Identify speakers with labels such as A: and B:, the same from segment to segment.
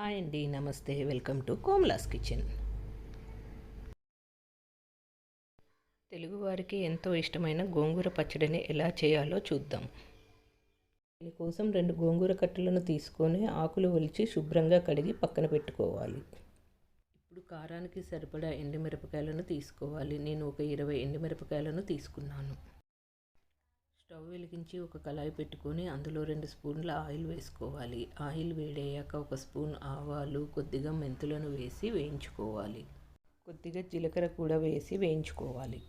A: Hi అండి నమస్తే. Welcome to Komla's kitchen. తెలుగువారికి ఎంతో ఇష్టమైన గోంగూర పచ్చడిని ఎలా చేయాలో చూద్దాం. దీనికోసం రెండు గోంగూర కట్టలను తీసుకొని ఆకులు ఒలిచి శుభ్రంగా కడిగి పక్కన పెట్టుకోవాలి. ఇప్పుడు కారానికి సరిపడా ఎండుమిరపకాయలను తీసుకోవాలి. నేను ఒక ఇరవై ఎండుమిరపకాయలను తీసుకున్నాను. స్టవ్ వెలిగించి ఒక కళాయి పెట్టుకొని అందులో రెండు స్పూన్ల ఆయిల్ వేసుకోవాలి. ఆయిల్ వేడయ్యాక ఒక స్పూన్ ఆవాలు కొద్దిగా మెంతులను వేసి వేయించుకోవాలి. కొద్దిగా జీలకర్ర కూడా వేసి వేయించుకోవాలి.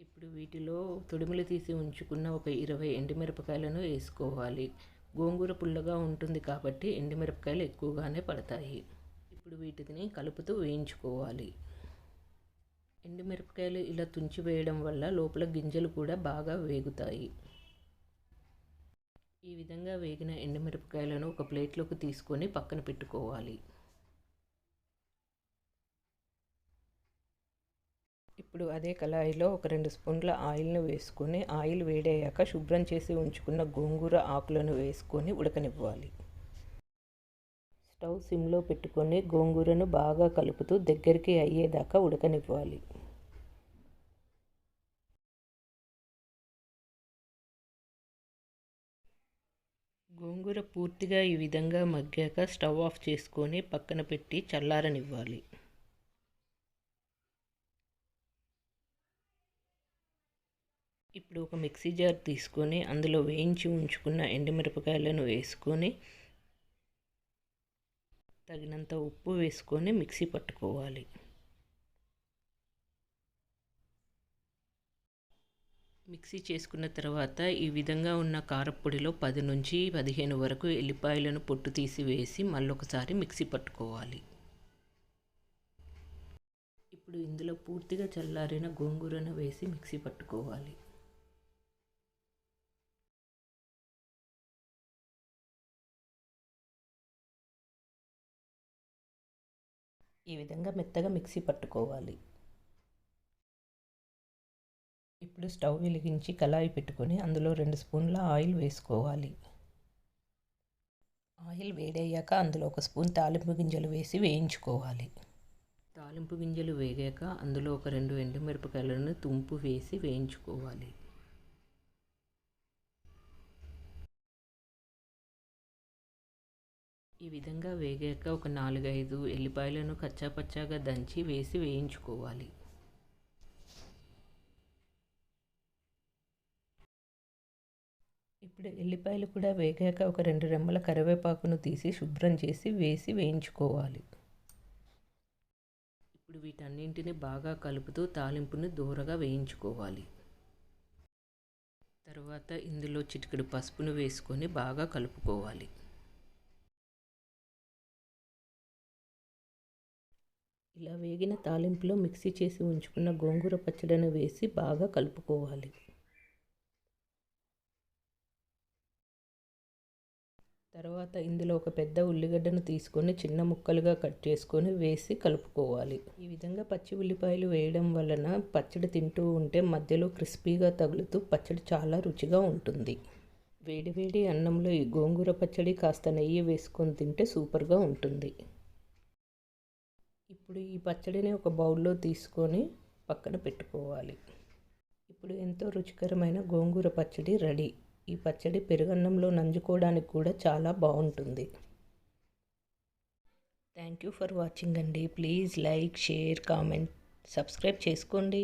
A: ఇప్పుడు వీటిలో తొడిములు తీసి ఉంచుకున్న ఒక ఇరవై ఎండుమిరపకాయలను వేసుకోవాలి. గోంగూర పుల్లగా ఉంటుంది కాబట్టి ఎండుమిరపకాయలు ఎక్కువగానే పడతాయి. ఇప్పుడు వీటిని కలుపుతూ వేయించుకోవాలి. ఎండుమిరపకాయలు ఇలా తుంచి వేయడం వల్ల లోపల గింజలు కూడా బాగా వేగుతాయి. ఈ విధంగా వేగిన ఎండుమిరపకాయలను ఒక ప్లేట్లోకి తీసుకొని పక్కన పెట్టుకోవాలి. ఇప్పుడు అదే కళాయిలో ఒక రెండు స్పూన్ల ఆయిల్ను వేసుకొని ఆయిల్ వేడయ్యాక శుభ్రం చేసి ఉంచుకున్న గోంగూర ఆకులను వేసుకొని ఉడకనివ్వాలి. స్టవ్ సిమ్లో పెట్టుకొని గోంగూరను బాగా కలుపుతూ దగ్గరికి అయ్యేదాకా ఉడకనివ్వాలి. గోంగూర పూర్తిగా ఈ విధంగా మగ్గాక స్టవ్ ఆఫ్ చేసుకొని పక్కన పెట్టి చల్లారనివ్వాలి. ఇప్పుడు ఒక మిక్సీ జార్ తీసుకొని అందులో వేయించి ఉంచుకున్న ఎండుమిరపకాయలను వేసుకొని తగినంత ఉప్పు వేసుకొని మిక్సీ పట్టుకోవాలి. మిక్సీ చేసుకున్న తర్వాత ఈ విధంగా ఉన్న కారపొడిలో పది నుంచి పదిహేను వరకు ఎల్లిపాయలను పొట్టు తీసి వేసి మళ్ళొకసారి మిక్సీ పట్టుకోవాలి. ఇప్పుడు ఇందులో పూర్తిగా చల్లారిన గోంగూరను వేసి మిక్సీ పట్టుకోవాలి. ఈ విధంగా మెత్తగా మిక్సీ పట్టుకోవాలి. ఇప్పుడు స్టవ్ వెలిగించి కళాయి పెట్టుకొని అందులో రెండు స్పూన్ల ఆయిల్ వేసుకోవాలి. ఆయిల్ వేడయ్యాక అందులో ఒక స్పూన్ తాలింపు గింజలు వేసి వేయించుకోవాలి. తాలింపు గింజలు వేగాక అందులో ఒక రెండు ఎండుమిరపకాయలను తుంపు వేసి వేయించుకోవాలి. ఈ విధంగా వేగాక ఒక నాలుగైదు ఎల్లిపాయలను కచ్చాపచ్చాగా దంచి వేసి వేయించుకోవాలి. ఇప్పుడు ఎల్లిపాయలు కూడా వేగాక ఒక రెండు రెమ్మల కరివేపాకును తీసి శుభ్రం చేసి వేసి వేయించుకోవాలి. ఇప్పుడు వీటన్నింటిని బాగా కలుపుతూ తాలింపుని దూరగా వేయించుకోవాలి. తర్వాత ఇందులో చిటికెడు పసుపును వేసుకొని బాగా కలుపుకోవాలి. ఇలా వేగిన తాలింపులో మిక్సీ చేసి ఉంచుకున్న గోంగూర పచ్చడిని వేసి బాగా కలుపుకోవాలి. తర్వాత ఇందులో ఒక పెద్ద ఉల్లిగడ్డను తీసుకొని చిన్న ముక్కలుగా కట్ చేసుకొని వేసి కలుపుకోవాలి. ఈ విధంగా పచ్చి ఉల్లిపాయలు వేయడం వలన పచ్చడి తింటూ ఉంటే మధ్యలో క్రిస్పీగా తగులుతూ పచ్చడి చాలా రుచిగా ఉంటుంది. వేడివేడి అన్నంలో ఈ గోంగూర పచ్చడి కాస్త నెయ్యి వేసుకొని తింటే సూపర్గా ఉంటుంది. ఇప్పుడు ఈ పచ్చడిని ఒక బౌల్లో తీసుకొని పక్కన పెట్టుకోవాలి. ఇప్పుడు ఎంతో రుచికరమైన గోంగూర పచ్చడి రెడీ. ఈ పచ్చడి పెరుగన్నంలో నంజుకోవడానికి కూడా చాలా బాగుంటుంది. థ్యాంక్ యూ ఫర్ వాచింగ్ అండి. Please like share comment subscribe చేసుకోండి.